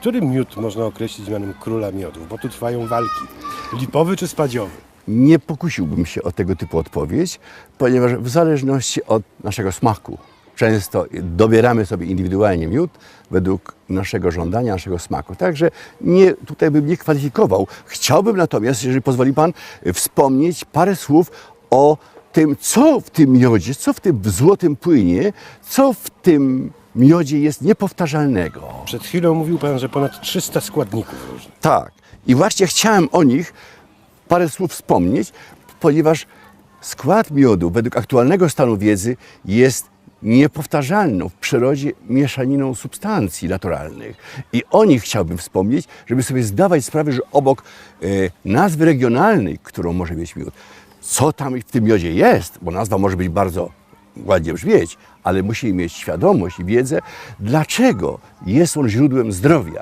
Który miód można określić mianem króla miodów? Bo tu trwają walki. Lipowy czy spadziowy? Nie pokusiłbym się o tego typu odpowiedź, ponieważ w zależności od naszego smaku, często dobieramy sobie indywidualnie miód według naszego żądania, naszego smaku. Także nie, tutaj bym nie kwalifikował. Chciałbym natomiast, jeżeli pozwoli Pan, wspomnieć parę słów o tym, co w tym miodzie, co w tym złotym płynie, co w tym miodzie jest niepowtarzalnego. Przed chwilą mówił Pan, że ponad 300 składników różnych. Tak. I właśnie chciałem o nich parę słów wspomnieć, ponieważ skład miodu według aktualnego stanu wiedzy jest niepowtarzalną w przyrodzie mieszaniną substancji naturalnych. I o nich chciałbym wspomnieć, żeby sobie zdawać sprawę, że obok e, nazwy regionalnej, którą może mieć miód, co tam w tym miodzie jest, bo nazwa może być bardzo ładnie brzmieć, ale musi mieć świadomość i wiedzę, dlaczego jest on źródłem zdrowia.